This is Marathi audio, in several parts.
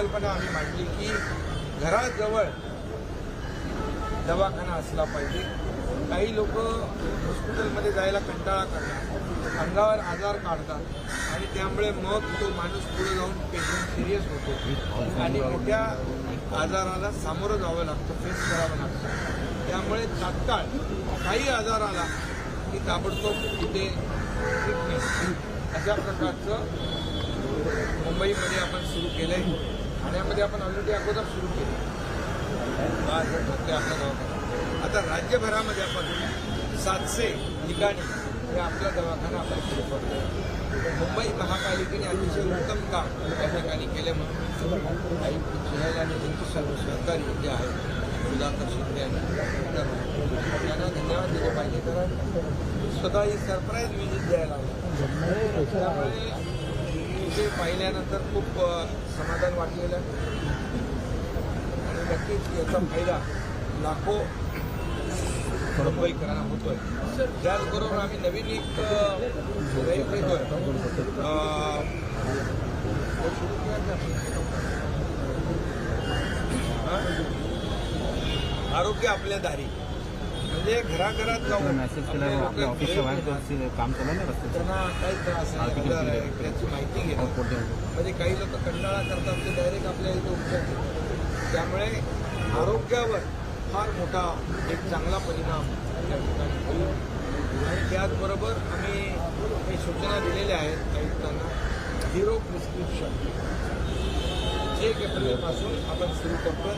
संकल्पना आम्ही मांडली की घराजवळ दवाखाना असला पाहिजे. काही लोक हॉस्पिटलमध्ये जायला कंटाळा करतात अंगावर आजार काढतात आणि त्यामुळे मग तो माणूस पुढे जाऊन पेशंट सिरियस होतो. आणि मोठ्या आजाराला सामोरं जावं लागतं फेस करावं लागतं. त्यामुळे तात्काळ काही आजार आला की ताबडतोब तिथे ट्रीटमेंट अशा प्रकारचं मुंबईमध्ये आपण सुरू केलं आहे ठाण्यामध्ये आपण ऑलरेडी अगोदर सुरू केलं. बासष्ट आपला दवाखाना आता राज्यभरामध्ये आपण सातशे ठिकाणी हे आपला दवाखाना आपण सुरू करतो मुंबई महापालिकेने अतिशय उत्तम काम त्या ठिकाणी केल्यामुळे काही जिल्ह्याला निधीचे सर्व सहकारी जे आहेत. सुधाकर शिंदे आणि त्यांना धन्यवाद दिले पाहिजे. कारण स्वतः ही सरप्राईज विजिट द्यायला आला. त्यामुळे ते पाहिल्यानंतर खूप समाधान वाटलेलं आहे. आणि नक्कीच याचा फायदा लाखो मुंबईकरांना होतोय. त्याचबरोबर आम्ही नवीन एक आरोग्य आपल्या दारी. म्हणजे घराघरात जाऊन मेसेज केला आपले आपल्या ऑफिसच्या बाहेर काम चालू आहे ना रस्त्याचं. त्यांना काही त्रास स्थिती. त्याची माहिती घेतात पोटे म्हणजे काही लोक कंटाळा करतात ते डायरेक्ट आपल्या इथे उपचार त्यामुळे आरोग्यावर फार मोठा एक चांगला परिणाम या ठिकाणी होईल. आणि त्याचबरोबर आम्ही सूचना दिलेल्या आहेत आयुक्तांना. झिरो प्रिस्क्रिप्शन एक एप्रिलपासून आपण सुरू करतोय.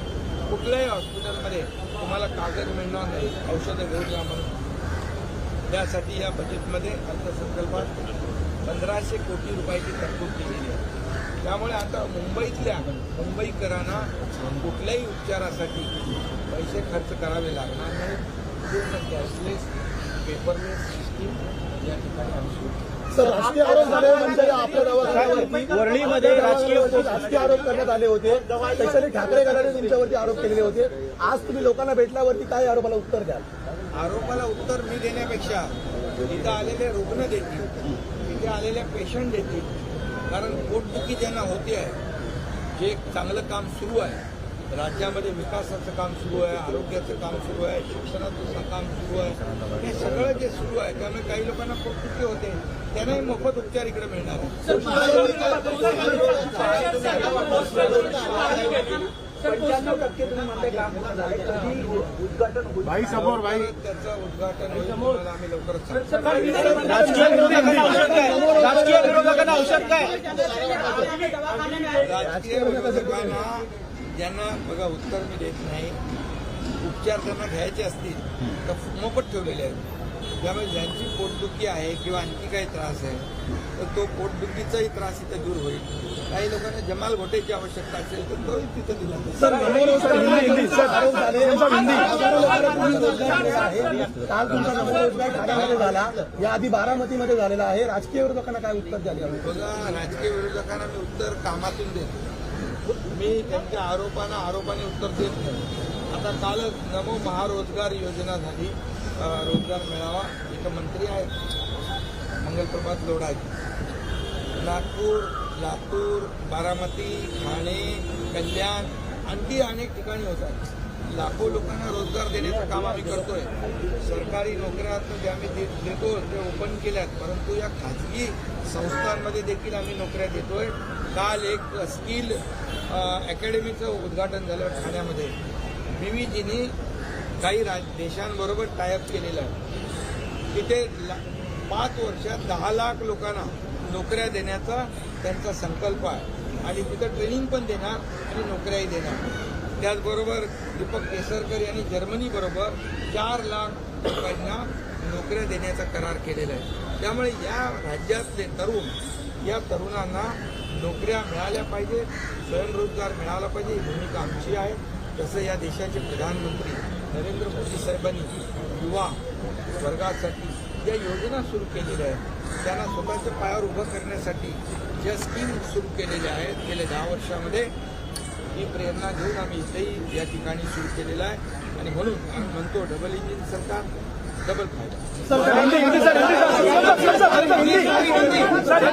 कुठल्याही हॉस्पिटलमध्ये तुम्हाला कागद मिळणार नाही. औषधं घेऊन या म्हणून. त्यासाठी या बजेटमध्ये अर्थसंकल्पात पंधराशे कोटी रुपयाची तरतूद केलेली आहे. त्यामुळे आता मुंबईतल्या मुंबईकरांना कुठल्याही उपचारासाठी पैसे खर्च करावे लागणार नाही पूर्ण कॅशलेस पेपरलेस सिस्टीम सुरू राजकीय आरोप झाले म्हणजे आपल्या दवाखान्यावरती वरळीमध्ये राजकीय राजकीय आरोप करण्यात आले होते. स्पेशली ठाकरे गटाने तुमच्यावरती आरोप केलेले होते. आज तुम्ही लोकांना भेटल्यावरती काय आरोपाला उत्तर द्याल? आरोपाला उत्तर मी देण्यापेक्षा इथं आलेले रुग्ण देतील इथे आलेले पेशंट देतील. कारण पोटदुखी ज्यांना होते आहे जे एक चांगलं काम सुरू आहे राज्यामध्ये विकासाचं काम सुरू आहे आरोग्याचं काम सुरू आहे शिक्षणाचं काम सुरू आहे. हे सगळं जे सुरू आहे त्यामुळे काही लोकांना पोटदुखी होते. त्यांनाही मोफत उपचार इकडे मिळणार आहे पंच्याण्णव टक्के तुम्ही म्हणताय काम पूर्ण झालंय कधी उद्घाटन होईल. भाई समोर भाई. त्याचं उद्घाटन होईल तुम्हाला आम्ही लवकरच सांगू. राजकीय विरोधकांना औषध काय? राजकीय विरोधकांना ज्यांना बघा उत्तर मी देत नाही. उपचार त्यांना घ्यायचे असतील तर मोफत ठेवलेले आहेत. त्यामुळे ज्यांची पोटदुखी आहे किंवा आणखी काही त्रास आहे तर तो पोटदुखीचाही त्रास इथे दूर होईल. काही लोकांना जमाल घोटेची आवश्यकता असेल तर तोही तिथे दिला झाले काल तुमचा ठाण्यामध्ये झाला. याआधी बारामतीमध्ये झालेला आहे. राजकीय विरोधकांना काय उत्तर द्याल यावेळी? बघा राजकीय विरोधकांना मी उत्तर कामातून देतो. मी त्यांच्या आरोपांना आरोपाने उत्तर देत नाही. आता कालच नमो महारोजगार योजना झाली. रोजगार मेळावा. इथं मंत्री आहेत. मंगलप्रभात लोढाजी नागपूर लातूर बारामती ठाणे कल्याण आणखी अनेक ठिकाणी होतात लाखो लोकांना रोजगार देण्याचं काम आम्ही करतोय. सरकारी नोकऱ्या जे आम्ही दे- देतो ते ओपन केल्यात. परंतु या खाजगी संस्थांमध्ये देखील आम्ही नोकऱ्या देतोय. काल एक स्किल अकॅडमीचं उद्घाटन झालं ठाण्यामध्ये. बीव्हीजीनी काही राज देशांबरोबर टायअप केलेलं आहे. तिथे ला- पाच वर्षात दहा लाख लोकांना नोकऱ्या देण्याचा त्यांचा संकल्प आहे. आणि तिथं ट्रेनिंग पण देणार आणि नोकऱ्याही देणार. त्याचबरोबर दीपक केसरकर यांनी जर्मनीबरोबर चार लाख लोकांना नोकऱ्या देण्याचा करार केलेला आहे. त्यामुळे या राज्यातले तरुण या तरुणांना नोकऱ्या मिळाल्या पाहिजे स्वयंरोजगार मिळाला पाहिजे ही भूमिका आमची आहे. तसं या देशाचे प्रधानमंत्री नरेंद्र मोदी साहेबांनी युवा वर्गासाठी ज्या योजना सुरू केलेल्या आहेत त्यांना स्वतःच्या पायावर उभं करण्यासाठी ज्या स्कीम सुरू केलेल्या आहेत गेल्या दहा वर्षामध्ये ही प्रेरणा घेऊन आम्ही इथेही या ठिकाणी सुरू केलेलं आहे आणि म्हणून आम्ही म्हणतो डबल इंजिन सरकार डबल फायदा सर